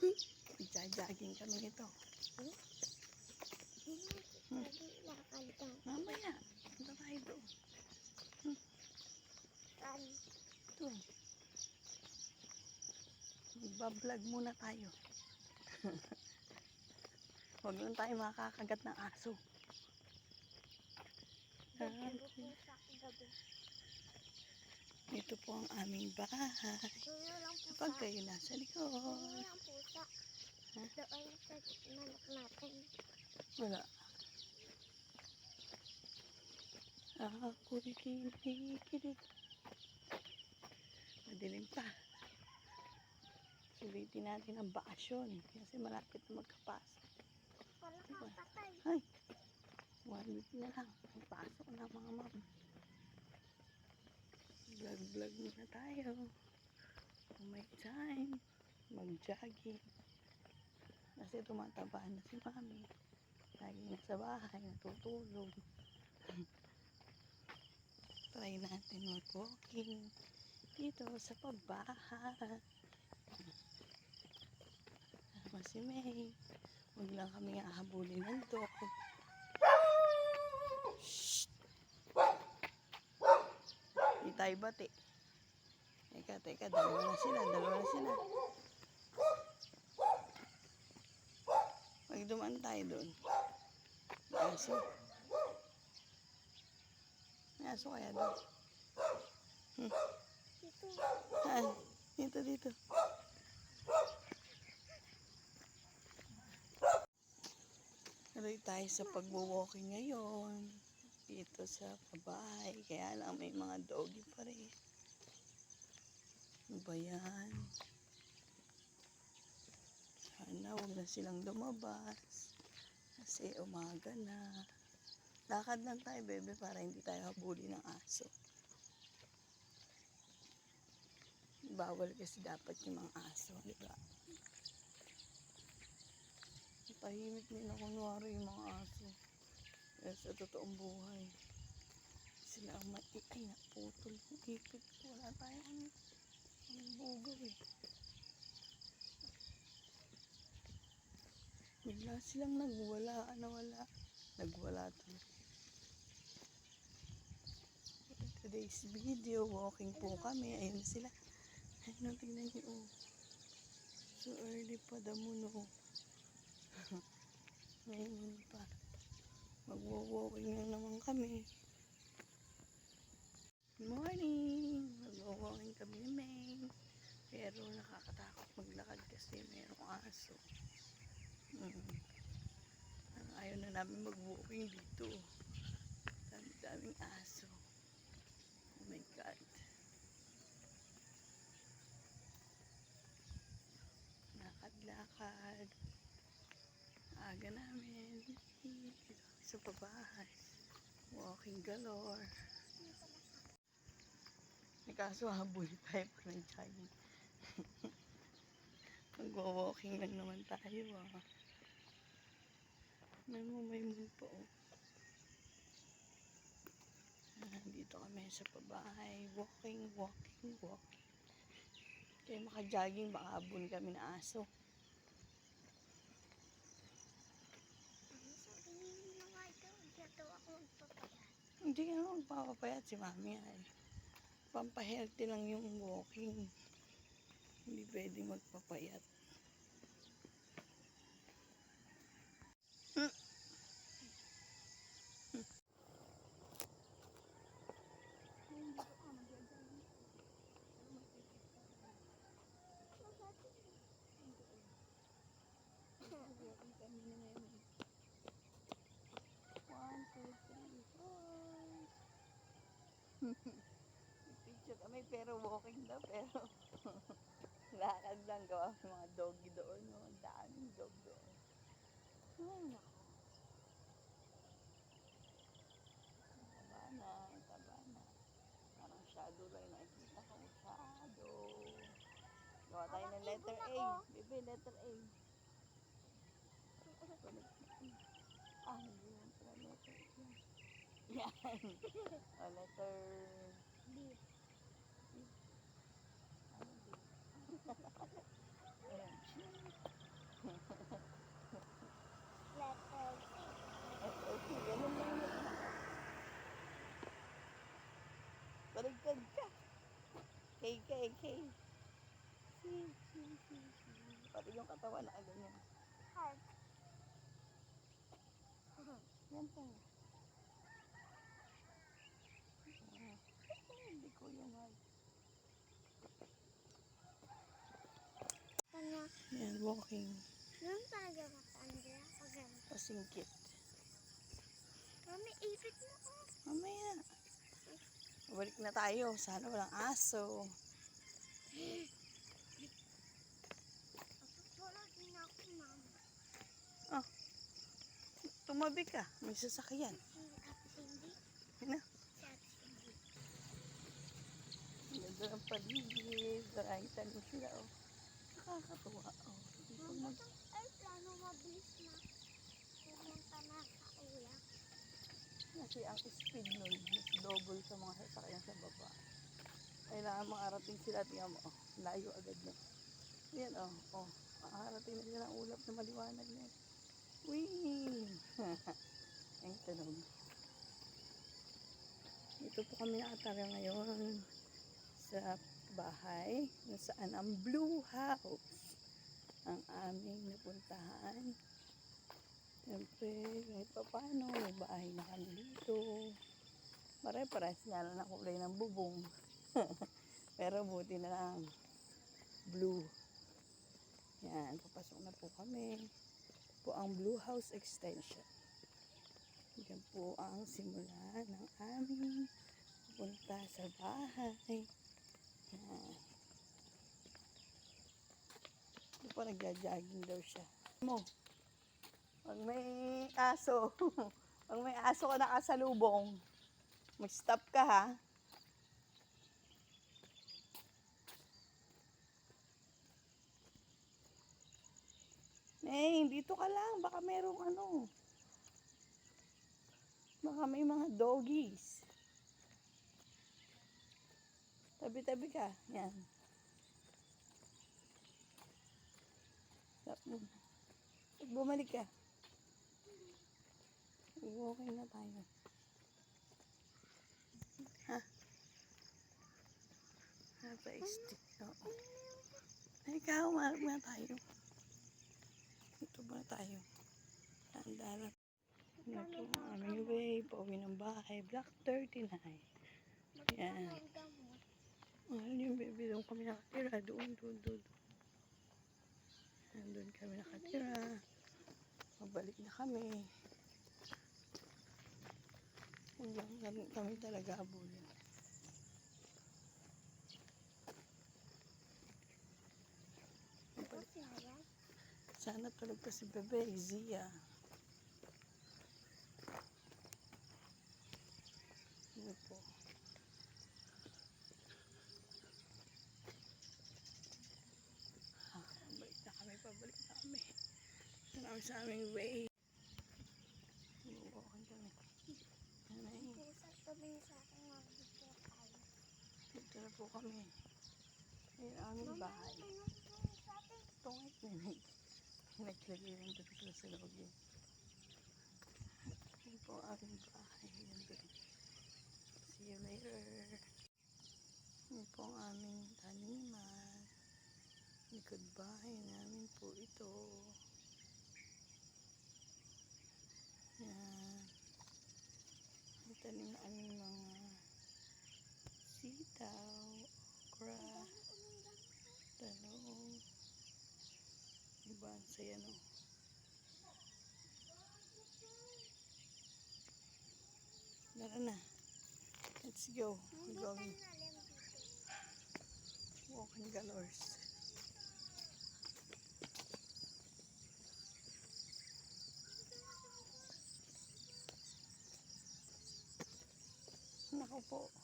Nagja-jogging kami nito. Hmm. Mamaya, punta tayo doon. Saan? Doon. Magbablog muna tayo. Huwag lang tayo makakagat ng aso. Gabi po sa gabi. Ito po ang aming bahay. Kapag kayo nasa likod. Ha? Wala. Ako'y kinikilig. Madilim pa. Sulitin natin ang bakasyon kasi malapit na magkapasok. Wala kang patay. Ay! One week na lang. Magpasok na mga ma'am. Vlog-vlog muna tayo. Kung may time, mag-jogging. Kasi tumataba na si mami. Lagi na sa bahay, natutulog. Try natin mag-walking dito sa pabahay. Kasama si May. Huwag lang kami ahabulin ng dog. Shh! Tayo bati. Teka, teka, dalawa na sila, dalawa na sila. Huwag dumaan tayo doon. May Aso. May aso kaya doon. Dito. Saan? Dito, dito. Tuloy tayo sa pagwo-walking ngayon. Dito sa pabahay. Kaya lang may mga doggy pa rin. Ano ba yan? Sana huwag na silang lumabas. Kasi umaga na. Lakad lang tayo, bebe, para hindi tayo habuli ng aso. Bawal kasi dapat yung mga aso, di ba? Tahimik nila kunwari yung mga aso. Totoong buhay. Sila ang mai... Ay, naputol yung ipit. Wala tayong ano. Ang bugaw eh. Bigla silang nagwala. Ano wala? Nagwala to. Today's video, walking po kami. Ayun sila. Ayun, tingnan niyo. Oh. So early pa damo no. Ngayon pa. Magwo-walking lang naman kami. Good morning! Magwo-walking kami ni May. Pero nakakatakot maglakad kasi mayroong aso. Mm. Ayaw na namin mag-walking dito. Dami-daming aso. Oh my God. Lakad-lakad. Aga namin. Dito sa pabahay. Walking galore. Kaso habol tayo pa ng jogging. Mag-walking lang naman tayo ah. May mumaymon po. Ah, dito kami sa pabahay. Walking, walking, walking. Kaya maka-jogging, baka habol kami na aso. Ano sabihin mo nga ito? Dito ako magpapaya. Hindi naman magpapapayat si mami ay. Pampahealthy lang yung walking. Hindi pwede magpapayat. Hmm. Hmm. One, two, three, four. Picture kami pero walking daw pero lakad lang gawa ng mga doggy doon. No? Ang daming dog doon. Ay. Taba na, taba na. Parang shadow lang yung nakikita ko. Shadow. Gawa tayo ng letter A. Bebe, letter A. Yan. o, letter B. Ano B? Ayan. letter C. Letter C. Ganun lang yun. Baligtad ka. K, K, K. C, C, C, C. Pati yung katawan na ganyan. Heart. Yan tayo. Walking. Ganun talaga matanda. Pasingkit. Mami, ipit mo oh. Mamaya. Balik na tayo. Sana walang aso. Ako, mama. Tumabi ka. May sasakyan. Ano? Ganda ng paligid. Maraming tanim sila. Oh. Nakakatuwa. Oh. Mag- to- ay, plano mabilis na. Pumunta na sa ulap. Kasi ang speed nun, mas double sa mga sasakyan sa baba. Kailangan makarating sila, tingnan mo, oh, layo agad na. Yan, oh, oh, makarating na sila ng ulap na maliwanag na. Wee! Ang tanong. Ito po kami nakatara ngayon sa bahay kung saan ang Blue House ang aming napuntahan. Siyempre, kahit pa paano, may bahay na kami dito. Pare-pares nga lang ang kulay ng bubong. Pero buti na lang. Blue. Yan, papasok na po kami. Po ang Blue House Extension. Yan po ang simula ng aming punta sa bahay. Yan. Ito po nagja-jogging daw siya. Mo. Pag may aso, pag may aso ka nakasalubong, mag-stop ka ha. Eh, dito ka lang. Baka merong ano. Baka may mga doggies. Tabi-tabi ka. Yan. Muna. Bumalik ka. Okay na tayo. Ha? Napa-stick. Oo. Ay, ikaw, marap na tayo. Ito ba tayo? Tandaan Ano po aming way, pauwi ng bahay, Block 39. Yan. Magkano ang gamot? Ano yung baby, doon kami nakatira, doon, doon, doon. Doon kami nakatira. Mabalik na kami. Hanggang kami, kami talaga abulin. Sana tulog pa si Bebe, Zia. Ano po? Ah, pabalik na kami, pabalik na kami. Kami sa aming way. Umuwakan kami. Nanay, tumingin sa akin magbibigay tayo. dito na po kami. Ayun ang aming bahay. Tungit na yun. Naglagay ng dito sa loob yun. Yun po ang aming bahay. Yun doon. See you later. Yun po ang aming taniman. Bahay namin po ito. Yan. May tanim na aming mga sitaw, okra, talong. Diba? Ang saya no? Tara na. Let's go. We're going walking galores. Po.